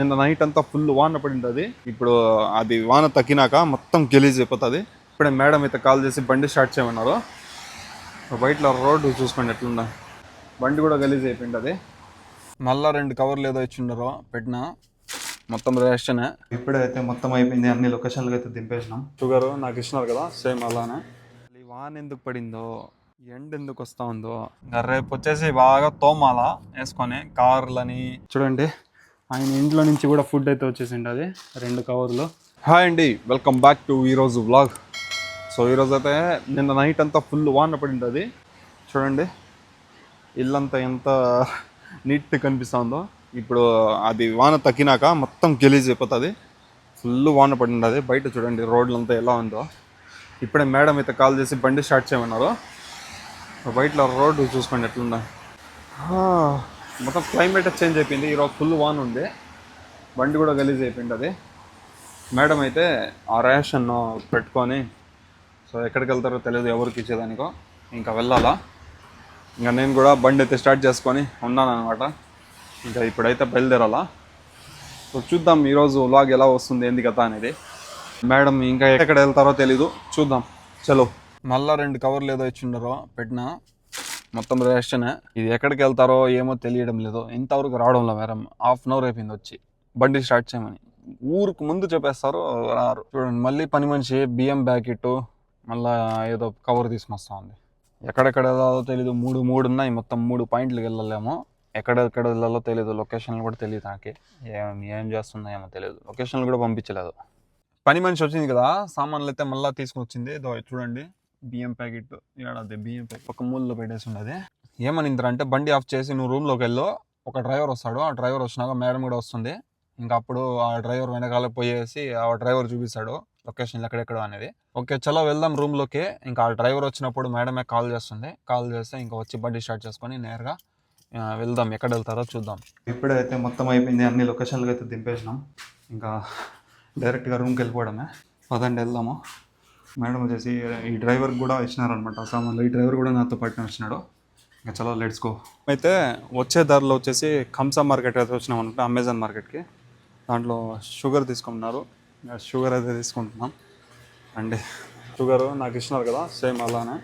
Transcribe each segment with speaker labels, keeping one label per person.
Speaker 1: నిన్న నైట్ అంతా ఫుల్ వాన పడింది అది ఇప్పుడు అది వాన తగ్గినాక మొత్తం గెలీజ్ అయిపోతుంది. ఇప్పుడే మేడం అయితే కాల్ చేసి బండి స్టార్ట్ చేయమన్నారు. బయట రోడ్డు చూసుకోండి ఎట్లుందా. బండి కూడా గలీజ్ అయిపోయింది అది మళ్ళా రెండు కవర్లు ఏదో ఇచ్చిండారో పెట్టిన. మొత్తం రేషన్ ఇప్పుడే అయితే మొత్తం అయిపోయింది. అన్ని లొకేషన్లు అయితే దింపేసినాం. షుగర్ నాకు ఇచ్చినారు కదా సేమ్ అలానే. ఈ వాన ఎందుకు పడిందో ఎండ్ ఎందుకు వస్తా ఉందో రేపు వచ్చేసి బాగా తోమాల వేసుకొని కార్లని. చూడండి. ఆయన ఇంట్లో నుంచి కూడా ఫుడ్ అయితే వచ్చేసింది అది రెండు కవర్లు. హాయ్ అండి వెల్కమ్ బ్యాక్ టు ఈరోజు వ్లాగ్. సో ఈరోజు అయితే నిన్న నైట్ అంతా ఫుల్ వాన పడింది అది. చూడండి ఇల్లంతా ఎంత నీట్ కనిపిస్తుందో. ఇప్పుడు అది వాన తగ్గినాక మొత్తం గెలీజ్ అయిపోతుంది. ఫుల్ వాన పడింది అది. బయట చూడండి రోడ్లంతా ఎలా ఉందో. ఇప్పుడే మేడం అయితే కాల్ చేసి బండి స్టార్ట్ చేయమన్నారు. బయట రోడ్డు చూసుకోండి ఎట్లుందా. మొత్తం క్లైమేట్ చేంజ్ అయిపోయింది. ఈరోజు ఫుల్ వాన్ ఉంది. బండి కూడా గలీజ్ అయిపోయింది అది. మేడం అయితే ఆ రేషన్ పెట్టుకొని సో ఎక్కడికి వెళ్తారో తెలియదు ఎవరికి ఇచ్చేదానికో ఇంకా వెళ్ళాలా? ఇంకా నేను కూడా బండి అయితే స్టార్ట్ చేసుకొని ఉన్నాను అనమాట ఇంకా ఇప్పుడైతే బయలుదేరాలా? సో చూద్దాం ఈరోజు వ్లాగ్ ఎలా వస్తుంది ఏంది కథ అనేది. మేడం ఇంకా ఎక్కడ వెళ్తారో తెలీదు. చూద్దాం. చలో. మళ్ళా రెండు కవర్లు ఏదో ఇచ్చిండరో పెట్టినా. మొత్తం రేషనే ఇది ఎక్కడికి వెళ్తారో ఏమో తెలియడం లేదు. ఇంతవరకు రావడంలో మేడం. హాఫ్ అన్ అవర్ అయిపోయింది వచ్చి. బండి స్టార్ట్ చేయమని. ఊరికి ముందు చెప్పేస్తారు రారు. చూడండి మళ్ళీ పని మనిషి బియ్యం బ్యాకెట్ మళ్ళా ఏదో కవర్ తీసుకొస్తా ఉంది ఎక్కడెక్కడ వెళ్ళాలో తెలియదు మూడు మూడు ఉన్నాయి. మొత్తం మూడు పాయింట్లకు వెళ్ళలేమో. ఎక్కడెక్కడ వెళ్ళాలో తెలియదు లొకేషన్లు కూడా తెలియదు నాకు. ఏం ఏం చేస్తుందో ఏమో తెలియదు లొకేషన్లు కూడా పంపించలేదు. పని మనిషి వచ్చింది కదా. సామాన్లు అయితే మళ్ళీ తీసుకొచ్చింది. చూడండి. బియ్యం ప్యాకెట్ ఏడాది బియ్యం ప్యాకెట్. ఒక మూలలో పెట్టేసి ఉన్నది ఏమనిందిరా అంటే బండి ఆఫ్ చేసి నువ్వు రూమ్లోకి వెళ్ళు ఒక డ్రైవర్ వస్తాడు. ఆ డ్రైవర్ వచ్చినాక మేడం కూడా వస్తుంది. ఇంకా అప్పుడు ఆ డ్రైవర్ వెనకాల పోయేసి ఆ డ్రైవర్ చూపిస్తాడు లొకేషన్ ఎక్కడెక్కడ అనేది. ఓకే చలో వెళ్దాం రూమ్లోకి. ఇంకా ఆ డ్రైవర్ వచ్చినప్పుడు మేడమే కాల్ చేస్తుంది. కాల్ చేస్తే ఇంకా వచ్చి బండి స్టార్ట్ చేసుకొని నేరుగా వెళ్దాం. ఎక్కడ వెళ్తారో చూద్దాం. ఇప్పుడైతే మొత్తం అయిపోయింది. అన్ని లొకేషన్లు అయితే దింపేసినాం. ఇంకా డైరెక్ట్గా రూమ్కి వెళ్ళిపోవడమే. పదండి వెళ్దాము. మేడం వచ్చేసి ఈ డ్రైవర్ కూడా ఇచ్చినారనమాట. సామాన్లు ఈ డ్రైవర్ కూడా నాతో పాటు వచ్చినాడు. ఇంకా చాలా లెట్స్ గో అయితే వచ్చే దారిలో వచ్చేసి కంసా మార్కెట్ అయితే వచ్చినాం అనమాట అమెజాన్ మార్కెట్కి. దాంట్లో షుగర్ తీసుకుంటున్నారు. షుగర్ అయితే తీసుకుంటున్నాం. అండి షుగర్ నాకు ఇచ్చినారు కదా సేమ్ అలానే.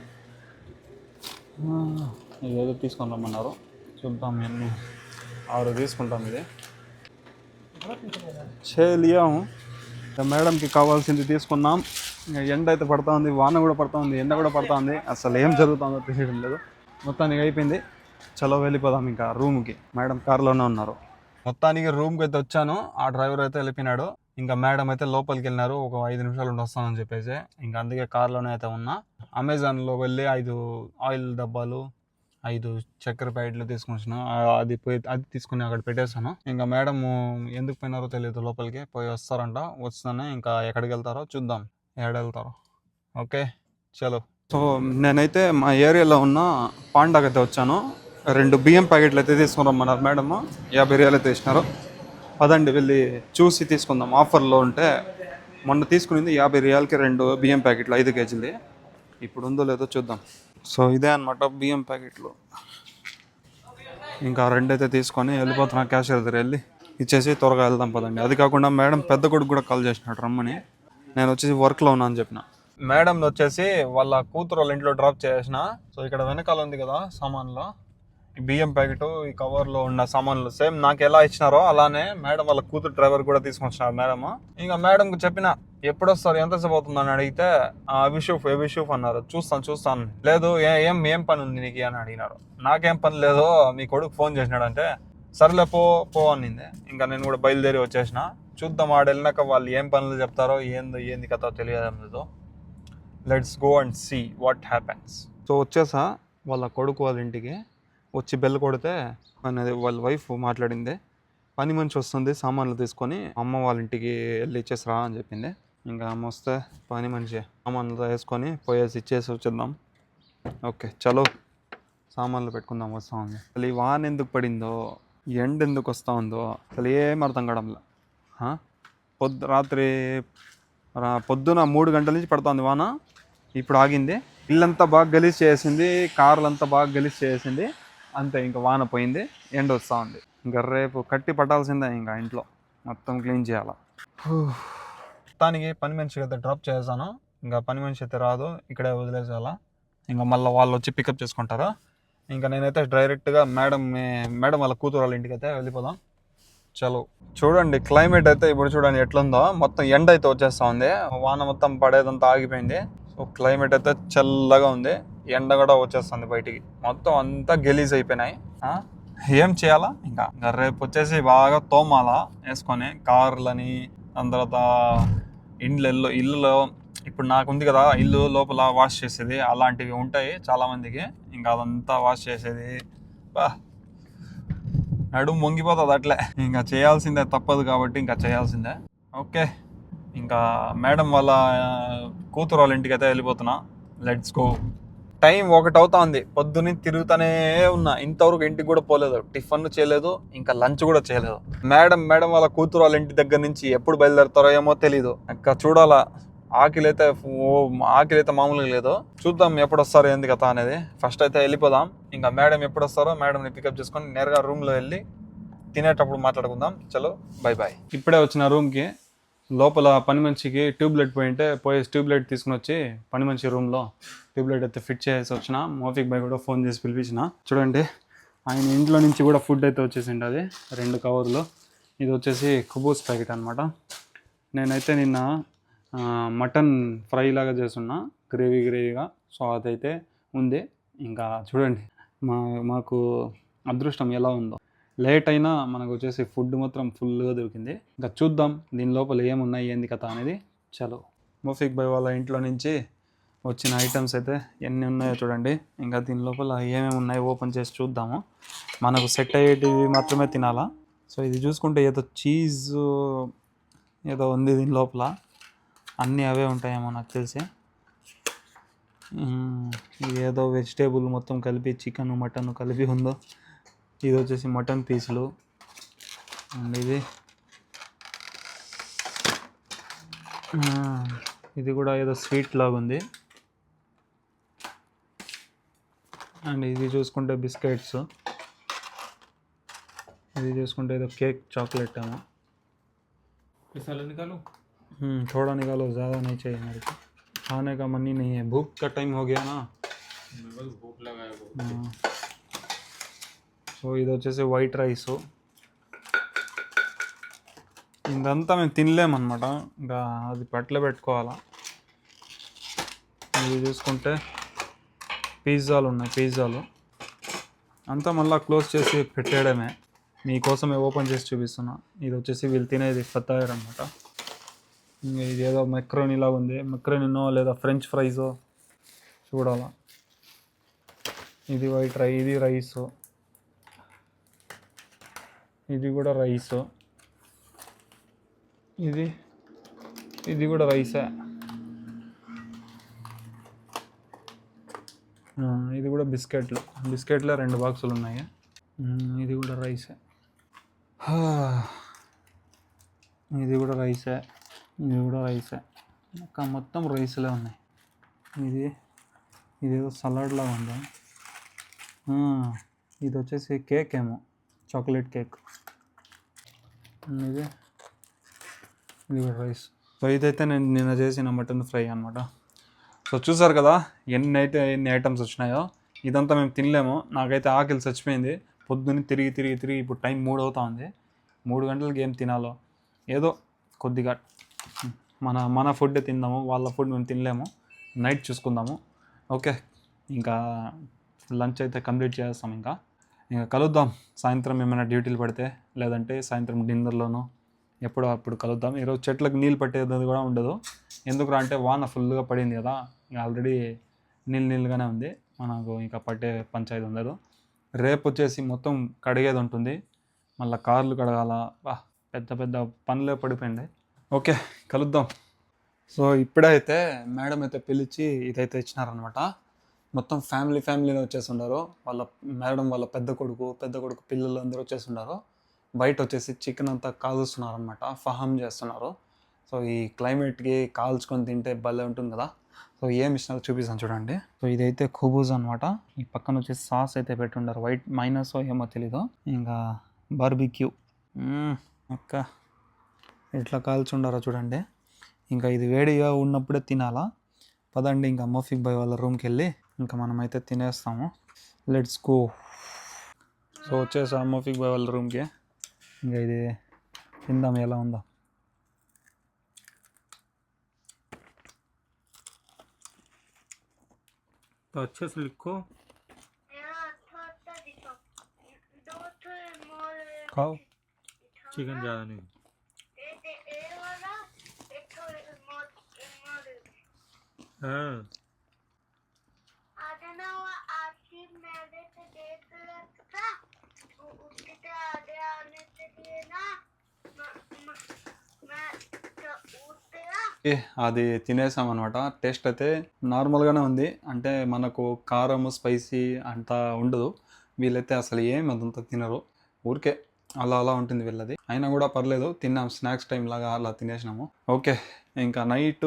Speaker 1: ఆ, ఇదేదో తీసుకొని రమ్మన్నారు. చూద్దాం ఎన్ని ఆరు తీసుకుంటాం ఇది. చేయలేము మేడంకి కావాల్సింది తీసుకున్నాం ఎండ అయితే పడతా ఉంది వాన కూడా పడతా ఉంది ఎండ కూడా పడతా ఉంది. అసలు ఏం జరుగుతుందో తెలియడం లేదు. మొత్తానికి అయిపోయింది. చలో వెళ్ళిపోదాం ఇంకా రూమ్కి. మేడం కార్లోనే ఉన్నారు. మొత్తానికి రూమ్కి అయితే వచ్చాను. ఆ డ్రైవర్ అయితే వెళ్ళిపోయినాడు. ఇంకా మేడం అయితే లోపలికి వెళ్ళినారు. ఒక ఐదు నిమిషాలు ఉండి వస్తానని చెప్పేసి. ఇంకా అందుకే కార్లోనే అయితే ఉన్నా. అమెజాన్లో వెళ్ళి ఐదు ఆయిల్ డబ్బాలు ఐదు చక్కెర ప్యాకెట్లు తీసుకుని వచ్చిన అది పోయి అది తీసుకుని అక్కడ పెట్టేశాను. ఇంకా మేడం ఎందుకు పోయినారో తెలియదు లోపలికి. పోయి వస్తారంట. వస్తానే ఇంకా ఎక్కడికి వెళ్తారో చూద్దాం. ఏడెళ్తారు ఓకే చలో. సో నేనైతే మా ఏరియాలో ఉన్న పాండాకి అయితే వచ్చాను. రెండు బియ్యం ప్యాకెట్లు అయితే తీసుకుని రమ్మన్నారు మేడం. యాభై రియాలు అయితే ఇచ్చినారు. పదండి వెళ్ళి చూసి తీసుకుందాం. ఆఫర్లో ఉంటే మొన్న తీసుకునింది యాభై రియాలకి రెండు బియ్యం ప్యాకెట్లు ఐదు కేజీలు ఇప్పుడు ఉందో లేదో చూద్దాం. సో ఇదే అనమాట బియ్యం ప్యాకెట్లు. ఇంకా రెండు అయితే తీసుకొని వెళ్ళిపోతున్నా క్యాషియర్ దగ్గర వెళ్ళి. ఇచ్చేసి త్వరగా వెళ్దాం పదండి. అది కాకుండా మేడం పెద్ద కొడుకు కూడా కాల్ చేసినాడు రమ్మని. నేను వచ్చేసి వర్క్లో ఉన్నా అని చెప్పిన. మేడం వచ్చేసి వాళ్ళ కూతురు వాళ్ళ ఇంట్లో డ్రాప్ చేసిన. సో ఇక్కడ వెనకాల ఉంది కదా సామాన్లో. ఈ బియ్యం ప్యాకెట్ ఈ కవర్లో ఉన్న సామాన్లు సేమ్ నాకు ఎలా ఇచ్చినారో అలానే మేడం వాళ్ళ కూతురు డ్రైవర్ కూడా తీసుకొచ్చినారు మేడం ఇంకా మేడంకి చెప్పిన ఎప్పుడు వస్తారు ఎంతసేపు అని అడిగితే "ఆ, అభిషూఫ్ అభిషూఫ్ అన్నారు. చూస్తాను చూస్తాను. లేదు "ఏ- ఏం ఏం పని ఉంది నీకు? అని అడిగినారు. నాకేం పని లేదు మీ కొడుకు ఫోన్ చేసినాడంటే సర్లే పో పో అనింది. ఇంకా నేను కూడా బయలుదేరి వచ్చేసిన. చూద్దాం ఆడ వెళ్ళినాక వాళ్ళు ఏం పనులు చెప్తారో ఏందో ఏంది కథ తెలియదు let's go and see what happens so వచ్చేసా వాళ్ళ కొడుకు వాళ్ళ ఇంటికి. వచ్చి బెల్ కొడితే అనేది వాళ్ళ వైఫ్ మాట్లాడింది. పని మనిషి వస్తుంది సామాన్లు తీసుకొని అమ్మ వాళ్ళ ఇంటికి వెళ్ళి ఇచ్చేసి రా అని చెప్పింది. ఇంకా అమ్మ వస్తే పని మనిషి సామాన్లు వేసుకొని పోయేసి ఇచ్చేసి వచ్చేద్దాం. ఓకే చలో. సామాన్లు పెట్టుకుందాం వస్తా ఉంది అసలు ఈ వాన ఎందుకు పడిందో ఎండ్ ఎందుకు వస్తూ ఉందో అసలు ఏం అర్థం కావడంలా పొద్దు రాత్రి పొద్దున మూడు గంటల నుంచి పడుతుంది వాన. ఇప్పుడు ఆగింది. ఇల్లంతా బాగా గలీజ్ చేసింది కార్లంతా బాగా గలీజ్ చేసింది. అంతే ఇంకా వాన పోయింది ఎండ వస్తూ ఉంది. ఇంకా రేపు కట్టి పట్టాల్సిందే ఇంకా ఇంట్లో. మొత్తం క్లీన్ చేయాలా. మొత్తానికి పని మనిషి అయితే డ్రాప్ చేసాను ఇంకా పని మనిషి అయితే రాదు ఇక్కడే వదిలేసేయాలా. ఇంకా మళ్ళీ వాళ్ళు వచ్చి పికప్ చేసుకుంటారు. ఇంకా నేనైతే డైరెక్ట్గా మేడం మేడం వాళ్ళ కూతురు వాళ్ళ ఇంటికి అయితే వెళ్ళిపోదాం. చలో. చూడండి క్లైమేట్ అయితే ఇప్పుడు చూడండి ఎట్లుందో. మొత్తం ఎండ అయితే వచ్చేస్తా ఉంది. వాన మొత్తం పడేదంతా ఆగిపోయింది. సో క్లైమేట్ అయితే చల్లగా ఉంది. ఎండ కూడా వచ్చేస్తుంది బయటికి. మొత్తం అంతా గెలీజ్ అయిపోయినాయి. ఏం చేయాలా? ఇంకా ఇంకా రేపు వచ్చేసి బాగా తోమాలా? వేసుకొని కార్లని దాని తర్వాత ఇండ్లలో ఇల్లులో ఇప్పుడు నాకు ఉంది కదా ఇల్లు లోపల వాష్ చేసేది. అలాంటివి ఉంటాయి చాలామందికి. ఇంకా అదంతా వాష్ చేసేది. బా. నడుము వంగిపోతుంది అట్లే. ఇంకా చేయాల్సిందే తప్పదు కాబట్టి ఇంకా చేయాల్సిందే. ఓకే. ఇంకా మేడం వాళ్ళ కూతురు వాళ్ళ ఇంటికి అయితే వెళ్ళిపోతున్నా. లెట్స్ గో టైం ఒకటి అవుతా ఉంది పొద్దున్నే తిరుగుతూనే ఉన్నా. ఇంతవరకు ఇంటికి కూడా పోలేదు. టిఫిన్ చేయలేదు. ఇంకా లంచ్ కూడా చేయలేదు. మేడం మేడం వాళ్ళ కూతురు వాళ్ళ ఇంటి దగ్గర నుంచి ఎప్పుడు బయలుదేరుతారో ఏమో తెలీదు. ఇంకా చూడాలా. ఆకలి అయితే ఓ ఆకలి అయితే మామూలుగా లేదు. చూద్దాం ఎప్పుడు వస్తారో ఏంది కథ అనేది. ఫస్ట్ అయితే వెళ్ళిపోదాం. ఇంకా మేడం ఎప్పుడు వస్తారో మేడంని పికప్ చేసుకొని నేరుగా రూమ్లో వెళ్ళి తినేటప్పుడు మాట్లాడుకుందాం. చలో బై బాయ్ ఇప్పుడే వచ్చిన రూమ్కి లోపల పని మనిషికి ట్యూబ్ లైట్ పోయింటే పోయి ట్యూబ్ లైట్ తీసుకుని వచ్చి పని మనిషి రూమ్లో ట్యూబ్లైట్ అయితే ఫిట్ చేసి వచ్చిన. మోఫిక్ బాయ్ కూడా ఫోన్ చేసి పిలిపించిన. చూడండి ఆయన ఇంట్లో నుంచి కూడా ఫుడ్ అయితే వచ్చేసింది అది. రెండు కవర్లు. ఇది వచ్చేసి కుబూస్ ప్యాకెట్ అనమాట నేనైతే నిన్న మటన్ ఫ్రై లాగా చేస్తున్నా. గ్రేవీ గ్రేవీగా. సో అదైతే ఉంది. ఇంకా చూడండి మా మాకు అదృష్టం ఎలా ఉందో. లేట్ అయినా మనకు వచ్చేసి ఫుడ్ మాత్రం ఫుల్గా దొరికింది. ఇంకా చూద్దాం దీని లోపల ఏమున్నాయి ఏంది కథ అనేది. చలో. మోఫిక్ బై వాళ్ళ ఇంట్లో నుంచి వచ్చిన ఐటమ్స్ అయితే ఎన్ని ఉన్నాయో చూడండి. ఇంకా దీని లోపల ఏమేమి ఉన్నాయో ఓపెన్ చేసి చూద్దాము. మనకు సెట్ అయ్యేటివి మాత్రమే తినాలా? సో ఇది చూసుకుంటే ఏదో చీజ్ ఏదో ఉంది దీని లోపల. అన్నీ అవే ఉంటాయేమో నాకు తెలిసి. ఏదో వెజిటేబుల్ మొత్తం కలిపి చికెన్ మటన్ కలిపి ఉందో. ఇది వచ్చేసి మటన్ పీసులు. అండ్ ఇది ఇది కూడా ఏదో స్వీట్ లాగా ఉంది. అండ్ ఇది చూసుకుంటే బిస్కెట్స్. ఇది చూసుకుంటే ఏదో కేక్ చాక్లెట్ ఏమో. थोड़ा निकालो ज़्यादा नहीं चाहिए मेरे को खाने का मन ही नहीं है भूख का टाइम हो गया ना
Speaker 2: मेरे को भूख लगा है बहुत
Speaker 1: हाँ। సో ఇది వచ్చేసి వైట్ రైస్ ఇదంతా మేము తినలేమన్నమాట ఇంకా అది పట్ల పెట్టుకోవాలా ఇది చూసుకుంటే పిజ్జాలు ఉన్నాయి పిజ్జాలు అంతా మళ్ళీ క్లోజ్ చేసి పెట్టేయడమే మీకోసమే ఓపెన్ చేసి చూపిస్తున్నా ఇది వచ్చేసి వీళ్ళు తినేది ఫతాయర్ అనమాట ఇది ఏదో మెక్రోనీలా ఉంది. మెక్రోనీనో లేదా ఫ్రెంచ్ ఫ్రైజో చూడాలా. ఇది వైట్ రై ఇది రైస్ ఇది కూడా రైస్ ఇది ఇది కూడా రైసే ఇది కూడా బిస్కెట్లు బిస్కెట్లో రెండు బాక్సులు ఉన్నాయి. ఇది కూడా రైసే ఇది కూడా రైసే ఇది కూడా రైసే. ఇంకా మొత్తం రైస్లే ఉన్నాయి. ఇది ఇదేదో సలాడ్లా ఉంది. ఇది వచ్చేసి కేక్ ఏమో చాక్లెట్ కేక్. ఇది ఇది కూడా రైస్. సో ఇదైతే నేను నిన్న చేసిన మటన్ ఫ్రై అనమాట సో చూసారు కదా ఎన్ని అయితే ఎన్ని ఐటమ్స్ వచ్చినాయో. ఇదంతా మేము తినలేము. నాకైతే ఆకలి చచ్చిపోయింది. పొద్దున్న తిరిగి తిరిగి తిరిగి ఇప్పుడు టైం మూడు అవుతా ఉంది. మూడు గంటలకి ఏం తినాలో. ఏదో కొద్దిగా మన మన ఫుడ్ తిందాము వాళ్ళ ఫుడ్ మేము తినలేము. నైట్ చూసుకుందాము. ఓకే ఇంకా లంచ్ అయితే కంప్లీట్ చేస్తాం ఇంకా. ఇంకా కలుద్దాం. సాయంత్రం ఏమైనా డ్యూటీలు పడితే లేదంటే సాయంత్రం డిన్నర్లోనో ఎప్పుడో అప్పుడు కలుద్దాం. ఈరోజు చెట్లకు నీళ్ళు పట్టేది కూడా ఉండదు. ఎందుకురా అంటే వాన ఫుల్గా పడింది కదా. ఆల్రెడీ నీళ్ళు నీళ్ళుగానే ఉంది. మనకు ఇంకా పట్టే పంచాయతీ ఉండదు. రేపు వచ్చేసి మొత్తం కడిగేది ఉంటుంది. మళ్ళీ కార్లు కడగాల. పెద్ద పెద్ద పనులే పడిపోయింది ఓకే కలుద్దాం. సో ఇప్పుడైతే మేడం అయితే పిలిచి ఇదైతే ఇచ్చినారనమాట మొత్తం ఫ్యామిలీ ఫ్యామిలీలో వచ్చేస్తున్నారు వాళ్ళ మేడం వాళ్ళ పెద్ద కొడుకు పెద్ద కొడుకు పిల్లలు అందరూ వచ్చేస్తున్నారు బయట వచ్చేసి చికెన్ అంతా కాలుస్తున్నారనమాట ఫహం చేస్తున్నారు. సో ఈ క్లైమేట్కి కాల్చుకొని తింటే భలే ఉంటుంది కదా. సో ఏం ఇచ్చినారో చూపిస్తాను చూడండి. సో ఇదైతే ఖుబూజ్ అనమాట ఈ పక్కన వచ్చేసి సాస్ అయితే పెట్టుండారు. వైట్ మైనస్ ఏమో తెలీదు. ఇంకా బార్బిక్యూ. అక్క.
Speaker 3: ఎట్లా కాల్చుండారో చూడండి ఇంకా ఇది వేడిగా ఉన్నప్పుడే తినాలా పదండి ఇంకా మఫిక్ బాయ్ వాళ్ళ రూమ్కి వెళ్ళి ఇంకా మనమైతే తినేస్తాము లెట్స్ గో సో వచ్చేసా మఫిక్ బాయ్ వాళ్ళ రూమ్కి ఇంకా ఇది తిందాం ఎలా ఉందో
Speaker 2: तो अच्छे से लिखो
Speaker 3: खाओ
Speaker 2: चिकन ज़्यादा नहीं
Speaker 1: అది తినేసాం అనమాట టేస్ట్ అయితే నార్మల్గానే ఉంది. అంటే మనకు కారం స్పైసీ అంతా ఉండదు. వీళ్ళైతే అసలు ఏం అదంతా తినరు. ఊరికే అలా అలా ఉంటుంది వీళ్ళది. అయినా కూడా పర్లేదు తిన్నాం. స్నాక్స్ టైం లాగా అలా తినేసినాము. ఓకే ఇంకా నైట్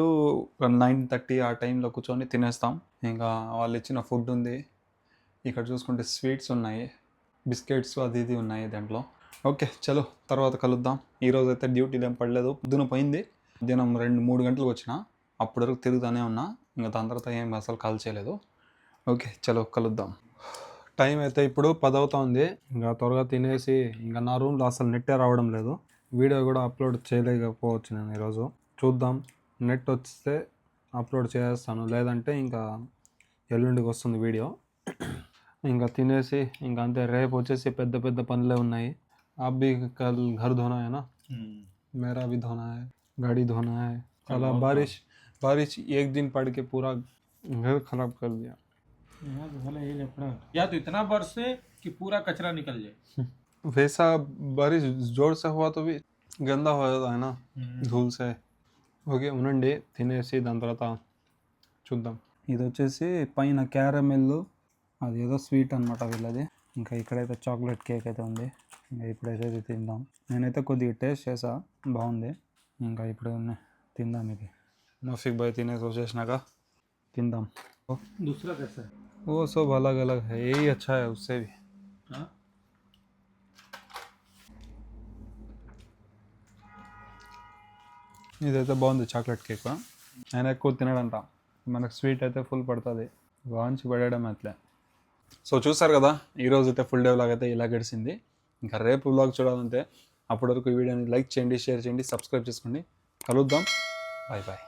Speaker 1: నైన్ థర్టీ ఆ టైంలో కూర్చొని తినేస్తాం. ఇంకా వాళ్ళు ఇచ్చిన ఫుడ్ ఉంది. ఇక్కడ చూసుకుంటే స్వీట్స్ ఉన్నాయి. బిస్కెట్స్ అది ఇది ఉన్నాయి దాంట్లో. ఓకే చలో తర్వాత కలుద్దాం. ఈరోజు అయితే డ్యూటీ ఏం పడలేదు. పొద్దున పోయింది. మధ్యాహ్నం రెండు మూడు గంటలకు వచ్చిన. అప్పటి వరకు తిరుగుతూనే ఉన్నా. ఇంకా దాని తర్వాత ఏం అసలు కాల్ చేయలేదు. ఓకే చలో కలుద్దాం. టైం అయితే ఇప్పుడు పది ఇంకా త్వరగా తినేసి ఇంకా నా రూమ్లో అసలు నెట్టే రావడం లేదు. వీడియో కూడా అప్లోడ్ చేయలేకపోవచ్చు నేను ఈరోజు. చూద్దాం నెట్ వస్తే అప్లోడ్ చేస్తాను లేదంటే ఇంకా ఎల్లుండికి వస్తుంది వీడియో ఇంకా తినేసి ఇంకా అంతే రేపు వచ్చేసి పెద్ద పెద్ద పనులే ఉన్నాయి आप भी कल घर धोना है ना मेरा भी धोना है गाड़ी धोना है कल
Speaker 2: बहुत
Speaker 1: बारिश बारिश एक दिन पड़ के पूरा घर खराब कर दिया
Speaker 2: यहाँ तो भले ही लफड़ा या तो इतना बरसे कि पूरा कचरा निकल जाए
Speaker 1: वैसा बारिश जोर से हुआ तो भी गंदा हो जाता है ना ధూల్ సే ఓకే ఉండండి తినేసి దాని తర్వాత చూద్దాం
Speaker 3: ఇది వచ్చేసి పైన క్యారమెల్ అది ఏదో స్వీట్ అనమాట వీళ్ళది ఇంకా ఇక్కడైతే చాక్లెట్ కేక్ అయితే ఉంది ఇంకా ఇప్పుడైతే ఇది తిందాం నేనైతే కొద్దిగా టేస్ట్ చేసా బాగుంది ఇంకా ఇప్పుడు ఉన్న- తిందాం ఇది
Speaker 1: మఫిక్ బాయ్ తినేసి వచ్చేసినాక
Speaker 3: తిందాం
Speaker 2: दूसरा कैसा है
Speaker 1: वो सब अलग अलग है यही अच्छा है उससे भी
Speaker 2: हाँ
Speaker 1: ఇదైతే బాగుంది చాక్లెట్ కేక్ ఆయన ఎక్కువ తినడంట. మనకు స్వీట్ అయితే ఫుల్ పడుతుంది. వాంచి పడేయడం అట్లే. సో చూసారు కదా ఈరోజు అయితే ఫుల్ డే వ్లాగ్ అయితే ఇలా గడిచింది ఇంకా రేపు వ్లాగ్ చూడాలంటే అప్పటి వరకు ఈ వీడియోని లైక్ చేయండి షేర్ చేయండి సబ్స్క్రైబ్ చేసుకోండి. కలుద్దాం. Bye bye